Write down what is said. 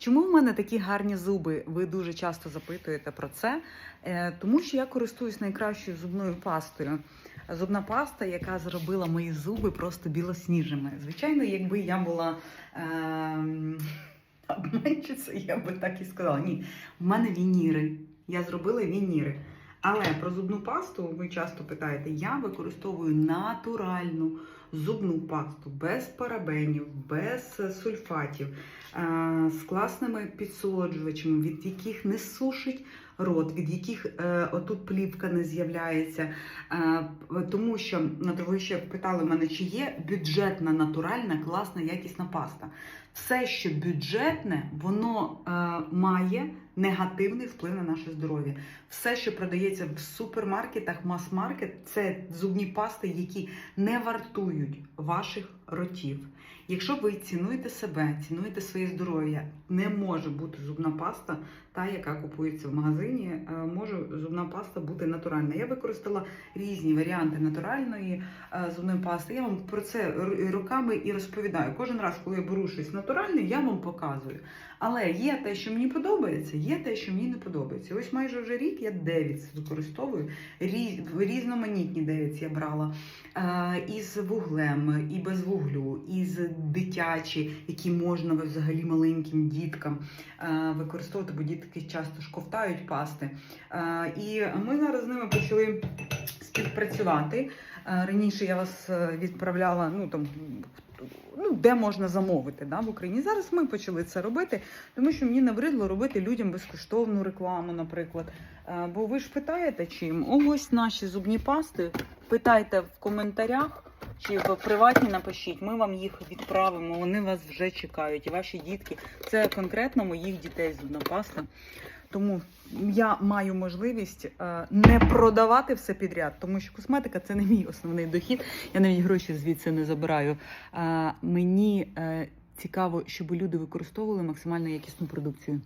Чому в мене такі гарні зуби? Ви дуже часто запитуєте про це. Е, Тому що я користуюсь найкращою зубною пастою. Зубна паста, яка зробила мої зуби просто білосніжими. Звичайно, якби я була ем, обманщицею, я би так і сказала. Ні, в мене вініри. Я зробила вініри. Але про зубну пасту ви часто питаєте, я використовую натуральну зубну пасту без парабенів, без е, сульфатів, е, з класними підсолоджувачами, від яких не сушить рот, від яких е, отут плівка не з'являється. Тому що ви ще питали мене, чи є бюджетна, натуральна, класна, якісна паста. Все, що бюджетне, воно має негативний вплив на наше здоров'я. Все, що продається в супермаркетах, мас-маркет, це зубні пасти, які не вартують ваших ротів. Якщо ви цінуєте себе, цінуєте своє здоров'я, не може бути зубна паста, та, яка купується в магазині, е, може зубна паста бути натуральна. Я використала різні варіанти натуральної е, зубної пасти. Я вам про це роками і розповідаю. Кожен раз, коли я беру щось натуральне, я вам показую. Але є те, що мені подобається, є те, що мені не подобається. Ось майже вже рік я девіц використовую. Різноманітні девіц я брала е, із вуглем, і без вуглю, із дитячі, які можна взагалі маленьким діткам е, використовувати, бо дітки часто ж ковтають пасти. Е, і ми зараз з ними почали співпрацювати. Е, Раніше я вас відправляла, ну там. Ну, де можна замовити да, в Україні. Зараз ми почали це робити, тому що мені набридло робити людям безкоштовну рекламу, наприклад. Бо ви ж питаєте чим? О, ось наші зубні пасти. Питайте в коментарях чи в приватні напишіть. Ми вам їх відправимо. Вони вас вже чекають. І ваші дітки. Це конкретно моїх дітей зубна паста. Тому я маю можливість е, не продавати все підряд, тому що косметика це не мій основний дохід. Я навіть гроші звідси не забираю. Мені е, цікаво, щоб люди використовували максимально якісну продукцію.